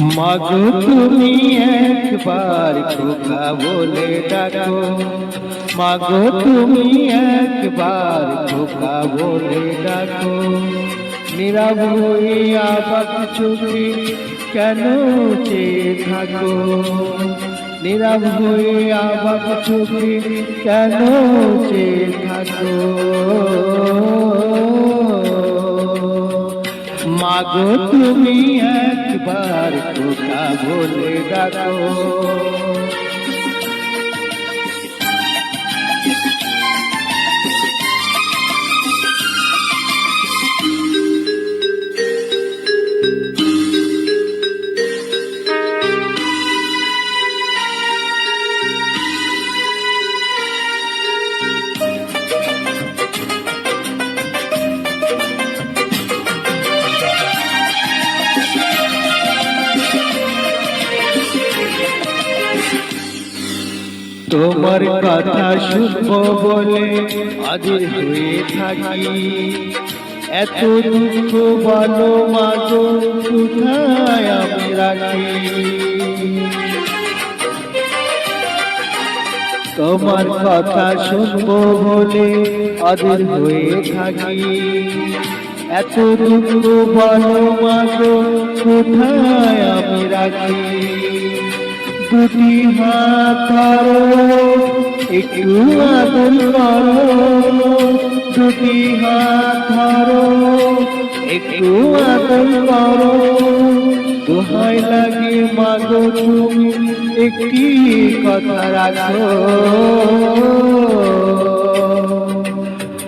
মাগো তুমি একবার খোকা বলে ডাকো। মাগো তুমি একবার খোকা বলে ডাকো। নীরব হয়ে আবাক চোখে কেন চেয়ে থাকো? নীরব হয়ে আবাক চোখে কেন চেয়ে থাকো? মাগো তুমি একবার কোথা বলে ডাকো। তোমার কথা শুনব বলে হাজির হয়ে থাকি। এত দুঃখ বলো মাগো কোথায় আমি রাখি। তোমার কথা শুনব বলে অধীর হয়ে থাকি। এত দুঃখ বলো মাগো কোথায় আমি রাখি। হাত ধরো একটু আদর করো হাত ধরো, একটু আদর করো দোহাই লাগে মাগো তুমি, একটি কথা রাখো।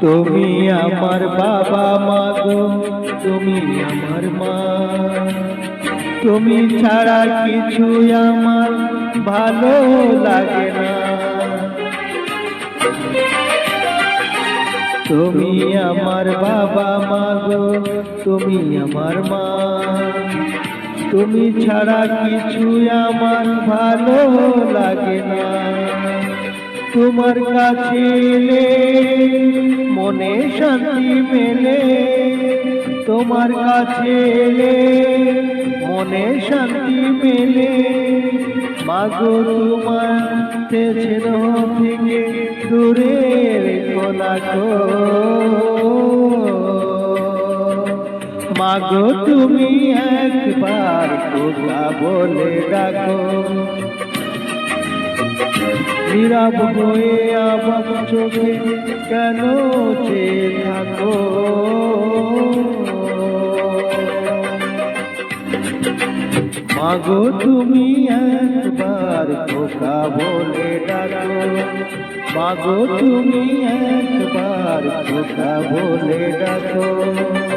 তুমি আমার বাবা মা গো, তুমি আমার মা। তুমি ছাড়া কিছু আমার ভালো লাগে না। তুমি আমার বাবা মা গো, তুমি আমার মা। তুমি ছাড়া কিছু আমার ভালো লাগে না। তোমার কাছে এলে মনে শান্তি মেলে, তোমার কাছে এলে মনে শান্তি মেলে। মাগো তোমার তেছেন থেকে দূরে রেখো গো। মাগো তুমি একবার কোথা বলে ডাকো। নীরব হয়ে আবার চোখে কেন চেয়ে থাকো? মাগো, তুমি একবার খোকা বলে ডাকো। মাগো, তুমি একবার খোকা বলে ডাকো।